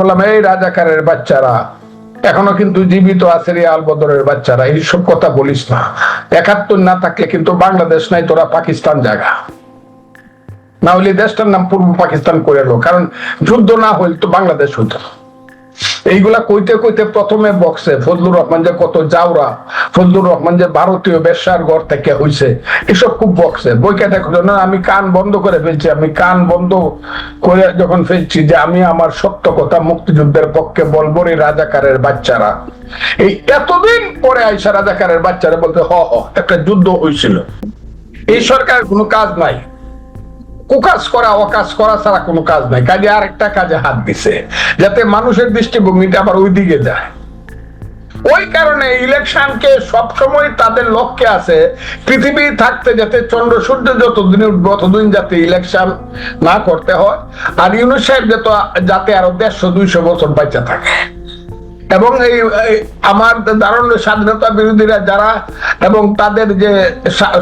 বললাম, এই রাজাকারের বাচ্চারা, এখনও কিন্তু জীবিত আছে রে আলবদরের বাচ্চারা। এইসব কথা বলিস না। একাত্তর না থাকলে কিন্তু বাংলাদেশ নাই, তোরা পাকিস্তান জায়গা না হলে দেশটার নাম পূর্ব পাকিস্তান করে এলো কারণ যুদ্ধ না হইল তো বাংলাদেশ হইতো। এইগুলা কইতে কইতে প্রথমে বক্সে, ফজলুর রহমান যে কত জাউরা ফজলুর রহমান যে ভারতীয় বেশ্যার ঘর থেকে হইছে, এসব খুব বক্সে। বইকে দেখো আমি কান বন্ধ করে ফেলছি, আমি কান বন্ধ করে যখন ফেলছি যে আমি আমার সত্য কথা মুক্তিযুদ্ধের পক্ষে বলব রে রাজাকারের বাচ্চারা। এই এতদিন পরে আইসা রাজাকারের বাচ্চারা বলতে, হ হ, একটা যুদ্ধ হয়েছিল এই সরকার কোনো কাজ নাই। কুকাজ করা, অকাজ করা ছাড়া কোনো কাজ নাই। কাজে আরেকটা কাজে হাত দিছে, যাতে মানুষের দৃষ্টিভঙ্গিটা আবার ওই দিকে যায়। ওই কারণে ইলেকশনকে সবসময় তাদের লক্ষ্যে আছে পৃথিবী থাকতে যাতে চন্দ্র সূর্য যতদিন উঠবে ততদিন যাতে ইলেকশন না করতে হয়। আর ইউনুস সাহেব যত যাতে আরও দেড়শো, দুইশো বছর বাচ্চা থাকে। এবং এই আমার দারুণ স্বাধীনতা বিরোধীরা যারা এবং তাদের যে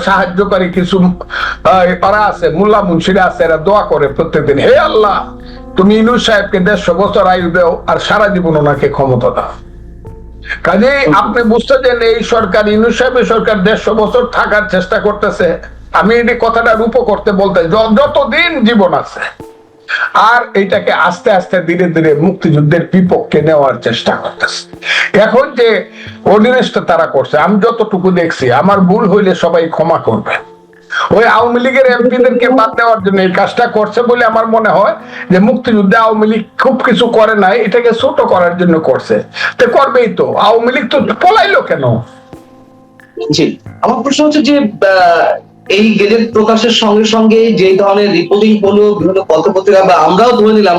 সাহায্যকারী কিছু ওরা আছে, মোল্লা মুন্সিরা আছে, এরা দোয়া করে প্রত্যেকদিন, হে আল্লাহ, তুমি ইনুস সাহেবকে দেড়শো বছর আয়ু দেও আর সারা জীবন ওনাকে ক্ষমতা দাও। কাজেই আপনি বুঝতেছেন, এই সরকার ইনু সাহেবের সরকার দেড়শো বছর থাকার চেষ্টা করতেছে। আমি এই কথাটা রূপ করতে বলতে যতদিন জীবন আছে আর এইটাকে আস্তে আস্তে ধীরে ধীরে মুক্তিযুদ্ধের বিপক্ষে নেওয়ার চেষ্টা করতেছে। এখন যে অর্ডিনেন্সটা তারা করছে, আমি যতটুকু দেখছি, আমার ভুল হইলে সবাই ক্ষমা করবে। ওই আওয়ামী লীগের এমপিদেরকে বাদ দেওয়ার জন্য এই কাজটা করছে বলে আমার মনে হয় যে মুক্তিযুদ্ধে আওয়ামী লীগ খুব কিছু করে নাই, এটাকে ছোট করার জন্য করছে। তো করবেই তো, আওয়ামী লীগ তো পলাইলো কেন? জি, আমার প্রশ্ন হচ্ছে যে এই গেজেট প্রকাশের সঙ্গে সঙ্গে যে ধরনের রিপোর্টিং হলো বিভিন্ন পত্রপত্রিকা বা আমরাও ধরে নিলাম,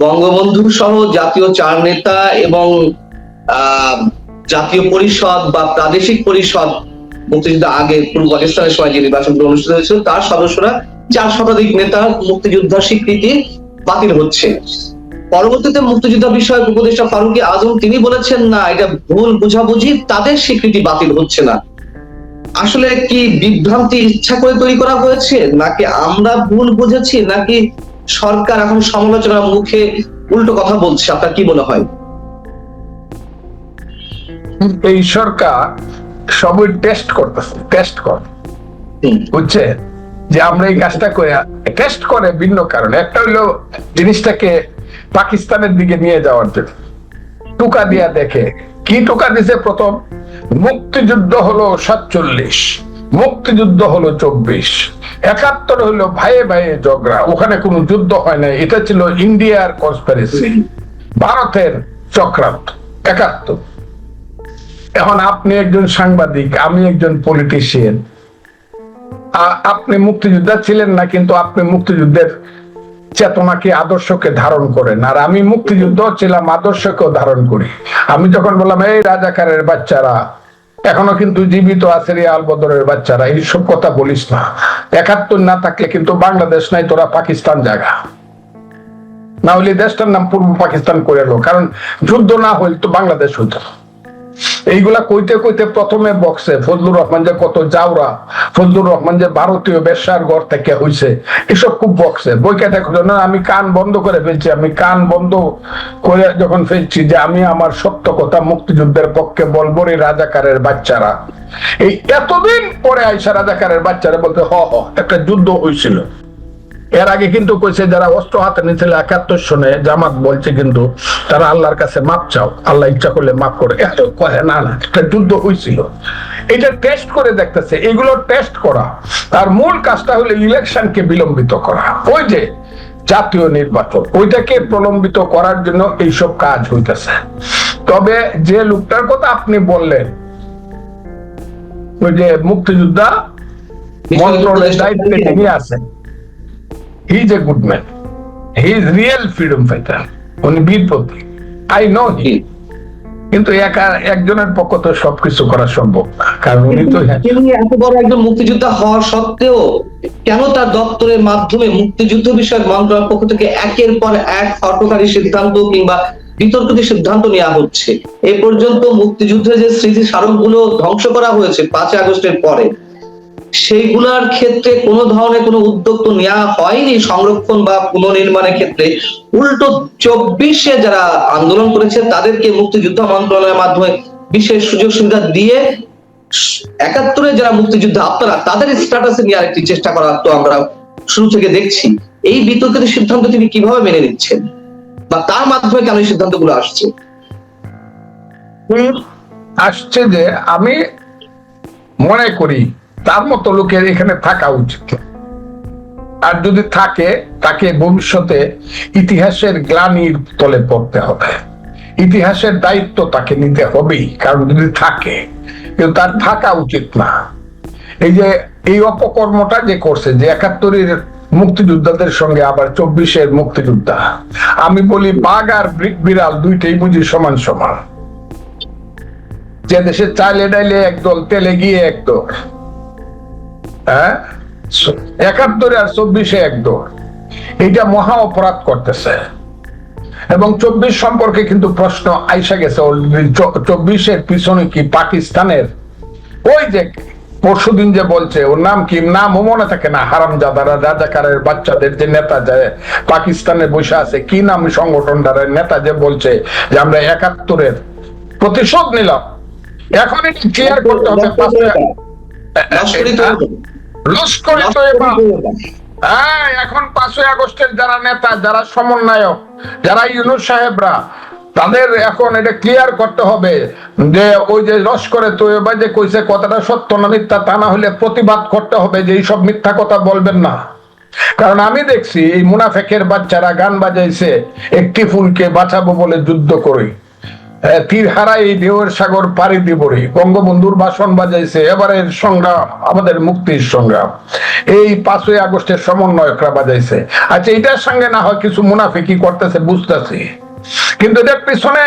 বঙ্গবন্ধু সহ জাতীয় চার নেতা এবং জাতীয় পরিষদ বা প্রাদেশিক পরিষদ, মুক্তিযুদ্ধ আগে পূর্ব পাকিস্তানের সময় যে নির্বাচনগুলো অনুষ্ঠিত হয়েছিল, তার সদস্যরা চার শতাধিক নেতা মুক্তিযোদ্ধার স্বীকৃতি বাতিল হচ্ছে। পরবর্তীতে মুক্তিযুদ্ধ বিষয়ক উপদেষ্টা ফারুকি আজম তিনি বলেছেন, না, এটা ভুল বুঝাবুঝি, তাদের স্বীকৃতি বাতিল হচ্ছে না। আসলে কি বিভ্রান্তি ইচ্ছা করে তৈরি করা হয়েছে? নাকি আমরা ভুল বুঝেছি? নাকি সরকার এখন সমালোচনার মুখে উল্টো কথা বলছে? আপনার কি মনে হয়? এই সরকার সবই টেস্ট করতেছে টেস্ট কর। বুঝছে যে আমরা এই কাজটা করে টেস্ট করে ভিন্ন কারণে। একটা হইল জিনিসটাকে পাকিস্তানের দিকে নিয়ে যাওয়ার জন্য। টুকা দিয়া দেখে। কি টুকা দিছে প্রথম? মুক্তিযুদ্ধ হলো সাতচল্লিশ, মুক্তিযুদ্ধ হলো চব্বিশ, একাত্তর হলো ভাইয়ে ভাইয়ে ঝগড়া। ওখানে কোনো যুদ্ধ হয় না এটা ছিল ইন্ডিয়ার কনস্পিরেসি ভারতের চক্রান্ত, একাত্তর। এখন আপনি একজন সাংবাদিক, আমি একজন পলিটিশিয়ান আপনি মুক্তিযোদ্ধা ছিলেন না, কিন্তু আপনি মুক্তিযুদ্ধের চেতনাকে আদর্শকে ধারণ করেন আর আমি মুক্তিযুদ্ধ ছিলাম আদর্শকেও ধারণ করি। আমি যখন বললাম, এই রাজাকারের বাচ্চারা, এখনও কিন্তু জীবিত আছে রে আলবদরের বাচ্চারা, এইসব কথা বলিস না। একাত্তর না থাকলে কিন্তু বাংলাদেশ নাই, তোরা পাকিস্তান জায়গা না হলে দেশটার নাম পূর্ব পাকিস্তান করে এলো কারণ যুদ্ধ না হইল তো বাংলাদেশ হইতো না। এইগুলা কইতে কইতে প্রথমে বক্সে, ফজলুর রহমান যে কত জাউরা ফজলুর রহমান যে ভারতীয় বেশ্যার ঘর থেকে হইছে, এসব খুব বক্সে। বইকে দেখো না, আমি কান বন্ধ করে ফেলছি, আমি কান বন্ধ করে যখন ফেলছি যে, আমি আমার সত্য কথা মুক্তিযুদ্ধের পক্ষে বলব রে রাজাকারের বাচ্চারা। এই এতদিন পরে আইসা রাজাকারের বাচ্চারা বলতে, হ হ, একটা যুদ্ধ হয়েছিল এর আগে কিন্তু কইছে যারা অস্ত্র হাতে নিয়েছিল একাত্তর সনে জামাত বলছে কিন্তু তারা আল্লাহর কাছে মাপ চাও আল্লাহ ইচ্ছা করলে মাপ করে। এত কহে না না একটা যুদ্ধ হয়েছিল এটা টেস্ট করে দেখতেছে এগুলো টেস্ট করা। তার মূল কাজটা হলো ইলেকশনকে বিলম্বিত করা। ওই যে জাতীয় নির্বাচন ওইটাকে প্রলম্বিত করার জন্য এইসব কাজ হইতেছে। তবে যে লোকটার কথা আপনি বললেন ওই যে মুক্তিযোদ্ধা মন্ত্রণালয়ের দায়িত্বে তিনি আছেন। He is a good man he is real freedom fighter উনি বীর প্রতীক আই নো হি কিন্তু একা একজনের পক্ষ তো সবকিছু করা সম্ভব না। কারণ উনি তো এত বড় একজন মুক্তিযোদ্ধা হওয়া সত্ত্বেও কেন তার দপ্তরের মাধ্যমে মুক্তিযুদ্ধ বিষয়ক মন্ত্রণালয়ের পক্ষ থেকে একের পর এক হটকারী সিদ্ধান্ত কিংবা বিতর্কিত সিদ্ধান্ত নেওয়া হচ্ছে? এ পর্যন্ত মুক্তিযুদ্ধের যে স্মৃতি স্মারকগুলো ধ্বংস করা হয়েছে পাঁচই আগস্টের পরে সেইগুলার ক্ষেত্রে কোনো ধরনের কোনো উদ্যোগ তো নেওয়া হয়নি সংরক্ষণ বা পুনর্নির্মাণের ক্ষেত্রে। উল্টো চব্বিশে যারা আন্দোলন করেছে, তাদেরকে মুক্তিযুদ্ধ মন্ত্রণালয়ের মাধ্যমে বিশেষ সুযোগ সুবিধা দিয়ে একাত্তরে যারা মুক্তিযুদ্ধ আপনারা তাদের স্ট্যাটাসে নিয়ে আরেকটি চেষ্টা করার তো আমরা শুরু থেকে দেখছি। এই বিতর্কিত সিদ্ধান্ত তিনি কীভাবে মেনে নিচ্ছেন? বা তার মাধ্যমে কেন এই সিদ্ধান্তগুলো আসছে? আসছে যে আমি মনে করি তার মতো লোকের এখানে থাকা উচিত। আর যদি থাকে, তাকে ভবিষ্যতে ইতিহাসের গ্লানির তলে পড়তে হবে। ইতিহাসের দায়িত্ব তাকে নিতে হবেই, কারণ যদি থাকে, কিন্তু তার থাকা উচিত না। এই যে, এই অপকর্মটা যে করছে, যে একাত্তরের মুক্তিযোদ্ধাদের সঙ্গে আবার চব্বিশের মুক্তিযোদ্ধা, আমি বলি বাঘ আর বিড়াল দুইটাই বুঝি সমান সমান। যে দেশে চাইলে ডাইলে একদল, তেলে গিয়ে একদল। হ্যাঁ? একাত্তরে আর চব্বিশে একদল এইটা মহা অপরাধ করতেছে। এবং চব্বিশ সম্পর্কে কিন্তু প্রশ্ন আইসা গেছে চব্বিশের পিছনে কি পাকিস্তানের? ওই যে পরশুদিন যে বলছে ওর নাম কি? নামও মনে থাকে না। হারামজাদারা রাজাকারের বাচ্চাদের যে নেতা যে পাকিস্তানে বসে আছে কি নাম সংগঠনটার নেতা যে বলছে যে আমরা একাত্তরের প্রতিশোধ নিলাম। এখন ক্লিয়ার করতে হবে লস্করি। হ্যাঁ এখন পাঁচই আগস্টের যারা নেতা যারা সমন্বয়ক যারা ইউনুস সাহেবরা তাদের এখন এটা ক্লিয়ার করতে হবে যে ওই যে লস্করে তৈবা যে কইছে কথাটা সত্য না মিথ্যা তা না হলে প্রতিবাদ করতে হবে যে এইসব মিথ্যা কথা বলবেন না। কারণ আমি দেখছি এই মুনাফেকের বাচ্চারা গান বাজাইছে একটি ফুলকে বাঁচাবো বলে যুদ্ধ করি ঢেউয়ের সাগর পাড়ি বঙ্গবন্ধুর বাজাইছে, এবারের সংগ্রাম, আমাদের মুক্তির সংগ্রাম। এই পাঁচই আগস্টের সমন্বয়করা বাজাইছে। আচ্ছা এটার সঙ্গে না হয় কিছু করতেছে বুঝতেছি। কিন্তু এটার পিছনে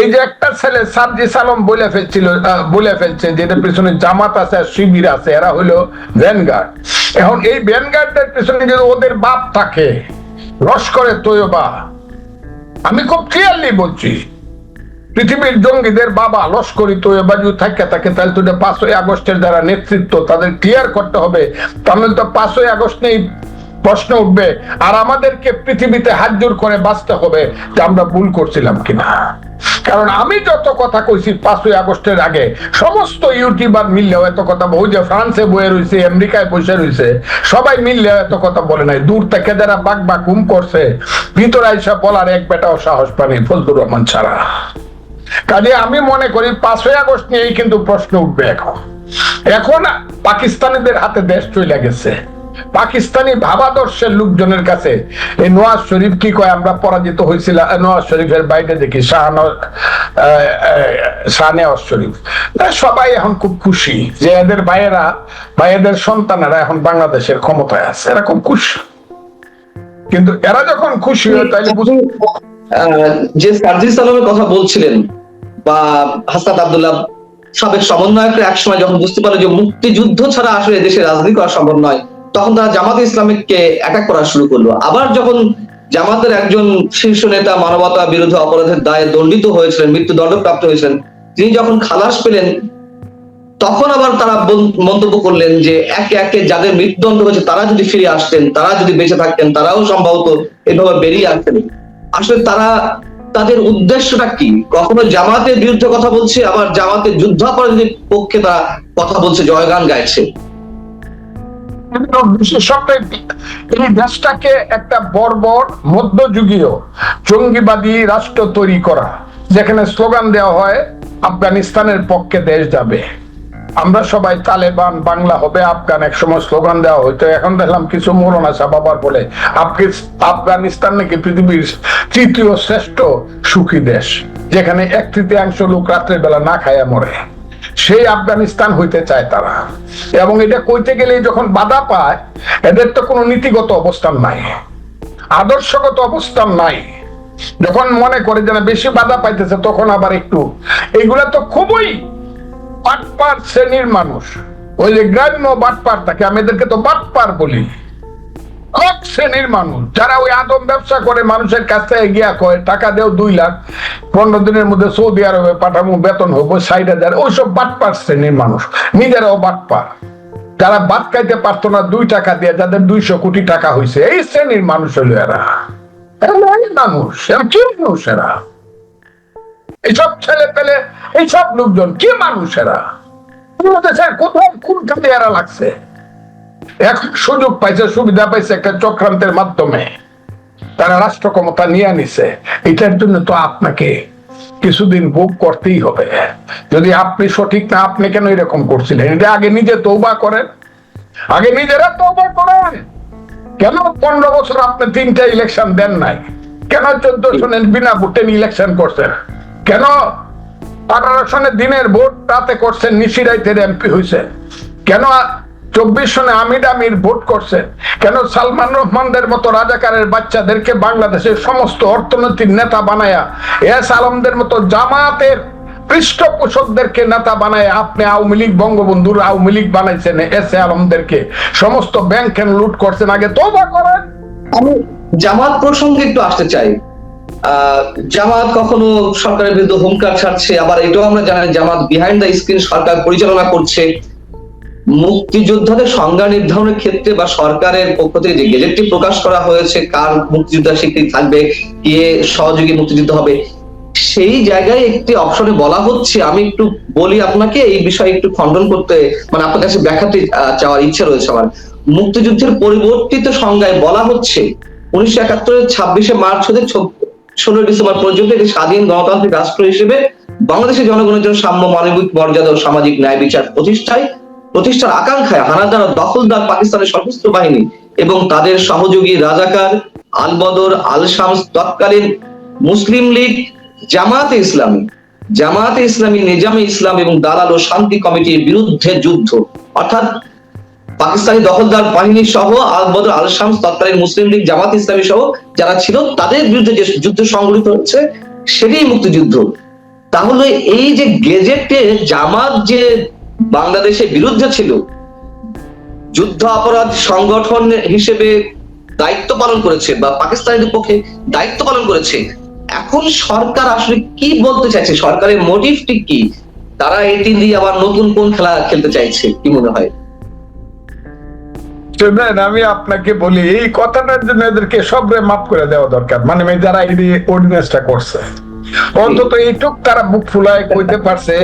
এই যে একটা ছেলে সার্জি সালম বলে ফেলছিল বলে ফেলছে যে এটার পিছনে জামাত আছে আর শিবির আছে, এরা হলো ভ্যানগার্ড। এখন এই ভ্যানগার্ডের পিছনে যদি ওদের বাপ থাকে লস্করে তৈবা আমি খুব ক্লিয়ারলি বলছি পৃথিবীর জঙ্গিদের বাবা লস্করি তো বাজু থাকে থাকে তাহলে তো পাঁচই আগস্টের যারা নেতৃত্ব, তাদের ক্লিয়ার করতে হবে। তাহলে তো পাঁচই আগস্ট নেই প্রশ্ন উঠবে, আর আমাদেরকে পৃথিবীতে হাত জোর করে বাঁচতে হবে যে আমরা ভুল করছিলাম কিনা। কারণ আমি যত কথা কইছি পাঁচই আগস্টের আগে, সমস্ত ইউটিউবার মিললেও এত কথা ওই যে ফ্রান্সে বয়ে রয়েছে আমেরিকায় বসে রয়েছে সবাই মিললেও এত কথা বলে নাই। দূর থেকে যারা বাক বাক হুম করছে, ভিতরে আইসা বলার এক বেটাও সাহস পানি ফজলুর রহমান ছাড়া। কাজে আমি মনে করি পাঁচই আগস্ট নিয়েই কিন্তু প্রশ্ন উঠবে এখন। এখন পাকিস্তানিদের হাতে দেশ চলে গেছে। পাকিস্তানি ভাবাদর্শের লোকজনের কাছে এই নওয়াজ শরীফ কি কয়? আমরা পরাজিত হয়েছিলাম নওয়াজ শরীফের বাইরে দেখি শাহানওয়াজ শরীফ। সবাই এখন খুব খুশি যে এদের ভাইয়েরা বা এদের সন্তানেরা এখন বাংলাদেশের ক্ষমতায় আছে। এরা খুব খুশি। কিন্তু এরা যখন খুশি হয় তাহলে বুঝ আহ, যে সার্জিস আলমের কথা বলছিলেন বা হাসনাত আব্দুল্লাহ সাবেক সমন্বয়করা একসময় যখন বুঝতে পারল যে মুক্তিযুদ্ধ ছাড়া আসলে দেশে রাজনীতি করা সম্ভব নয়, তখন তারা জামাত ইসলামিককে অ্যাটাক করা শুরু করল। আবার যখন জামাতের একজন শীর্ষ নেতা মানবতা বিরোধী অপরাধের দায়ে দণ্ডিত হয়েছিলেন, মৃত্যুদণ্ডপ্রাপ্ত হয়েছিলেন, তিনি যখন খালাস পেলেন, তখন আবার তারা মন্তব্য করলেন যে একে একে যাদের মৃত্যুদণ্ড হয়েছে তারা যদি ফিরে আসতেন, তারা যদি বেঁচে থাকতেন, তারাও সম্ভবত এভাবে বেরিয়ে আসতেন। আসলে তারা তাদের উদ্দেশ্যটা কি? কখনো জামাতের বিরুদ্ধে কথা বলছে? আবার জামাতের যুদ্ধাপরাধীদের পক্ষে তারা কথা বলছে জয়গান গাইছে? এই দেশটাকে একটা বর্বর মধ্যযুগীয় জঙ্গিবাদী রাষ্ট্র তৈরি করা। যেখানে স্লোগান দেওয়া হয়, আফগানিস্তানের পক্ষে দেশ যাবে। আমরা সবাই তালেবান, বাংলা হবে, আফগান এক সময় স্লোগান দেওয়া হইতো। এখন দেখলাম কিছু মরনা বাবার বলে আফগানিস্তান নাকি পৃথিবীর তৃতীয় শ্রেষ্ঠ সুখী দেশ, যেখানে এক তৃতীয়াংশ লোক রাত্রের বেলা না খায়া মরে। সেই আফগানিস্তান হইতে চায় তারা। এবং এটা কইতে গেলে যখন বাধা পায়, এদের তো কোনো নীতিগত অবস্থান নাই, আদর্শগত অবস্থান নাই। যখন মনে করে যে না বেশি বাধা পাইতেছে, তখন আবার একটু। এইগুলা তো খুবই বাটপার শ্রেণির মানুষ। ওই যে গ্রাম্য বাটপার থাকে আমি এদেরকে তো বাটপার বলি। শ্রেণির মানুষ, যারা ওই আদম ব্যবসা করে, মানুষের কয়, টাকা দেও দুই লাখ, পনেরো দিনের মধ্যে সৌদি আরবে পাঠাবো বেতন হব ষাট হাজার। ওইসব বাটপার শ্রেণির মানুষ, নিজেরাও বাটপার। যারা বাদ খাইতে পারতো না, দুই টাকা দিয়ে, যাদের দুইশো কোটি টাকা হয়েছে এই শ্রেণির মানুষ হলো এরা। এরা মানুষ, এরা কি মানুষ এরা? এইসব ছেলে পেলে, এইসব লোকজন কি মানুষ এরা যদি আপনি সঠিক না, আপনি কেন এরকম করছিলেন? এটা আগে নিজে তৌবা করেন। আগে নিজেরা তৌবা করেন। কেন পনেরো বছর আপনি তিনটা ইলেকশন দেন নাই? কেন চোদ্দ সনের বিনা ভোটে ইলেকশন করছেন? কেন? আঠারো সনে দিনের ভোট রাতে করছেন নিশিরাইতের এমপি হয়েছে কেন চব্বিশ সনে আমির আমির ভোট করছেন? কেন সালমান রহমানদের মতো রাজাকারের বাচ্চাদেরকে বাংলাদেশের সমস্ত অর্থনৈতিক নেতা বানায়া, এস আলমদের মতো জামাতের পৃষ্ঠপোষকদেরকে নেতা বানায় আপনি আওয়ামী লীগ, বঙ্গবন্ধুর আওয়ামী লীগ বানাইছেন এস এ আলমদেরকে? সমস্ত ব্যাংক লুট করছেন, আগে তোবা করেন। আমি জামাত প্রসঙ্গে একটু আসতে চাই। জামাত কখনো সরকারের বিরুদ্ধে হুঙ্কার ছাড়ছে? আবার এটাও আমরা জানি, জামাত বিহাইন্ড দ্য স্ক্রিন সরকার পরিচালনা করছে। মুক্তিযোদ্ধাদের সংজ্ঞা নির্ধারণের ক্ষেত্রে বা সরকারের পক্ষ থেকে যে গেজেটটি প্রকাশ করা হয়েছে, কার মুক্তিযোদ্ধা স্বীকৃতি থাকবে, কে সহযোগী মুক্তিযুদ্ধ হবে, সেই জায়গায় একটি অপশনে বলা হচ্ছে, আমি একটু বলি আপনাকে, এই বিষয়ে একটু খণ্ডন করতে মানে আপনার কাছে ব্যাখ্যাতে চাওয়ার ইচ্ছা রয়েছে আমার। মুক্তিযুদ্ধের পরিবর্তিত সংজ্ঞায় বলা হচ্ছে, উনিশশো একাত্তরের ছাব্বিশে মার্চ হতে ষোলোই ডিসেম্বর পর্যন্ত একটি স্বাধীন গণতান্ত্রিক রাষ্ট্র হিসেবে বাংলাদেশের জনগণের জন্য সাম্য মানবিক মর্যাদা ও সামাজিক ন্যায় বিচার প্রতিষ্ঠায়, প্রতিষ্ঠার আকাঙ্ক্ষায় হানাদার দখলদার পাকিস্তানের সশস্ত্র বাহিনী এবং তাদের সহযোগী রাজাকার আল বদর আল শামস তৎকালীন মুসলিম লীগ জামাতে ইসলামী। জামাতে ইসলামী নিজামে ইসলাম এবং দালাল ও শান্তি কমিটির বিরুদ্ধে যুদ্ধ। অর্থাৎ পাকিস্তানি দখলদার বাহিনী সহ আল বদর আল শামস তৎকালীন মুসলিম লীগ, জামাত ইসলামী সহ যারা ছিল, তাদের বিরুদ্ধে যে যুদ্ধ সংগঠিত হচ্ছে, সেটাই মুক্তিযুদ্ধ। তাহলে এই যে গেজেটে জামাত যে বাংলাদেশের বিরুদ্ধে ছিল, যুদ্ধ অপরাধ সংগঠন হিসেবে দায়িত্ব পালন করেছে বা পাকিস্তানের পক্ষে দায়িত্ব পালন করেছে, এখন সরকার আসলে কি বলতে চাইছে? সরকারের মোটিভটি কি? তারা এটি দিয়ে আবার নতুন কোন খেলা খেলতে চাইছে, কি মনে হয়? শুনেন আমি আপনাকে বলি এই কথাটার জন্য এদেরকে সবরে মাফ করে দেওয়া দরকার। মানে যারা এই অর্ডিনেন্সটা করছে। অন্তত এইটুক তারা বুক ফুলায় কইতে পারছে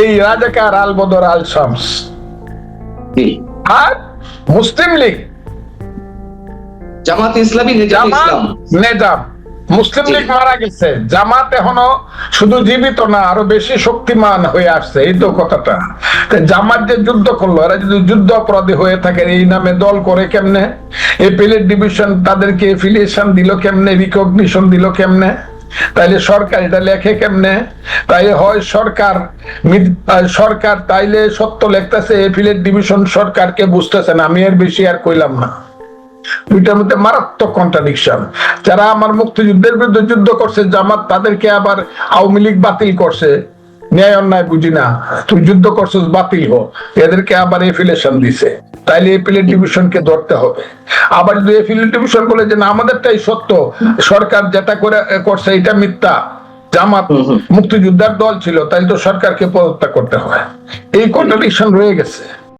এই রাজাকার আল বদর আল শামস আর মুসলিম লীগ। জামাত ইসলামী জামাত নেজাম। মুসলিম লীগ মারা গেছে। জামাত এখনও শুধু জীবিত না, আরও বেশি শক্তিমান হয়ে আসছে। এই তো কথাটা। জামাত যে যুদ্ধ করল, এরা যদি যুদ্ধ অপরাধী হয়ে থাকে, এই নামে দল করে কেমনে? এপিলেট ডিভিশন তাদেরকে এফিলিয়েশন দিল কেমনে? রিকগনিশন দিল কেমনে? তাইলে সরকার এটা লেখে কেমনে? তাই হয় সরকার সরকার তাইলে সত্য লেখতেছে এফিলেট ডিভিশন সরকারকে বুঝতেছে না। আমি এর বেশি আর কইলাম না। দুইটার মধ্যে মারাত্মক কন্ট্রাডিকশন যারা আমার মুক্তিযুদ্ধের বিরুদ্ধে যুদ্ধ করছে জামাত তাদেরকে আবার আওয়ামী লীগ বাতিল করছে। ন্যায় অন্যায় বুঝি না। তুই যুদ্ধ করছিস বাতিল হো। এদেরকে আবার এফিলেশন দিছে। তাইলে এপিলেট ডিভিশনকে ধরতে হবে। আবার যদি এপিলেট ডিভিশন বলে যে না আমাদেরটাই সত্য। সরকার যেটা করে করছে এটা মিথ্যা। জামাত। মুক্তিযোদ্ধার দল ছিল তাই তো সরকারকে পদত্যাগ করতে হয় এই কন্ট্রাডিকশন রয়ে গেছে।